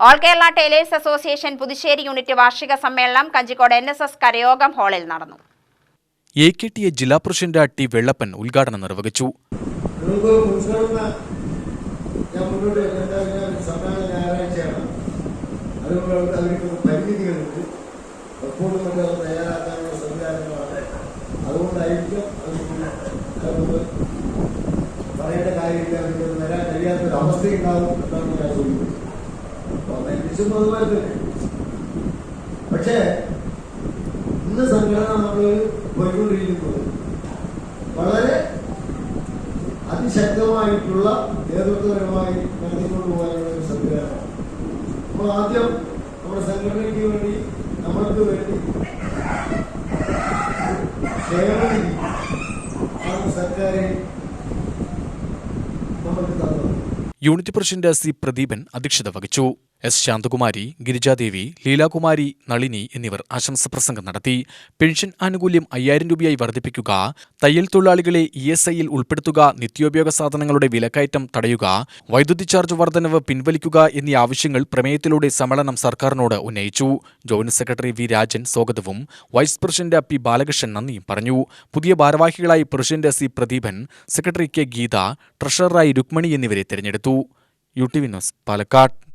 All Kerala tailors association Puthussery unit വാർഷിക സമ്മേളനം Kanjikode N S S കരയോഗം ഹാളിൽ നടന്നു എ കെ ടി എ ജില്ലാ പ്രസിഡന്റ് ടി വെള്ളപ്പൻ ഉദ്ഘാടനം നിർവഹിച്ചു പറയേണ്ട കാര്യമില്ല അവർക്ക് വരാൻ കഴിയാത്തൊരു അവസ്ഥയുണ്ടാവും എന്നാണ് ഞാൻ ചോദിക്കുന്നത്. അതിനും അതുപോലെ തന്നെ പക്ഷേ ഇന്ന് സംഘടന നമ്മൾ പോയിക്കൊണ്ടിരിക്കുന്നത് വളരെ അതിശക്തമായിട്ടുള്ള നേതൃത്വപരമായി നടത്തിക്കൊണ്ടു പോകാനുള്ള ഒരു സംവിധാനമാണ് അപ്പോൾ ആദ്യം നമ്മുടെ സംഘടനയ്ക്ക് വേണ്ടി നമ്മൾക്ക് വേണ്ടി ക്ഷേമനിധി സർക്കാരെ നമുക്ക് തന്നത്. യൂണിറ്റ് പ്രസിഡന്റ് സി പ്രദീപൻ അധ്യക്ഷത വഹിച്ചു എസ് ശാന്തകുമാരി ഗിരിജാദേവി ലീലാകുമാരി നളിനി എന്നിവർ ആശംസ പ്രസംഗം നടത്തി. പെൻഷൻ ആനുകൂല്യം അയ്യായിരം രൂപയായി വർദ്ധിപ്പിക്കുക. തയ്യൽ തൊഴിലാളികളെ ഇ എസ് ഐയിൽ ഉൾപ്പെടുത്തുക. നിത്യോപയോഗ സാധനങ്ങളുടെ വിലക്കയറ്റം തടയുക. വൈദ്യുതി ചാർജ് വർധനവ് പിൻവലിക്കുക എന്നീ ആവശ്യങ്ങൾ പ്രമേയത്തിലൂടെ സമ്മേളനം സർക്കാരിനോട് ഉന്നയിച്ചു. ജോയിന്റ് സെക്രട്ടറി വി രാജൻ സ്വാഗതവും. വൈസ് പ്രസിഡന്റ് പി ബാലകൃഷ്ണൻ നന്ദിയും പറഞ്ഞു. പുതിയ ഭാരവാഹികളായി president C Pradeepan secretary K Geetha ട്രഷററായി Rukmani എന്നിവരെ തെരഞ്ഞെടുത്തു. U T V news Palakkad.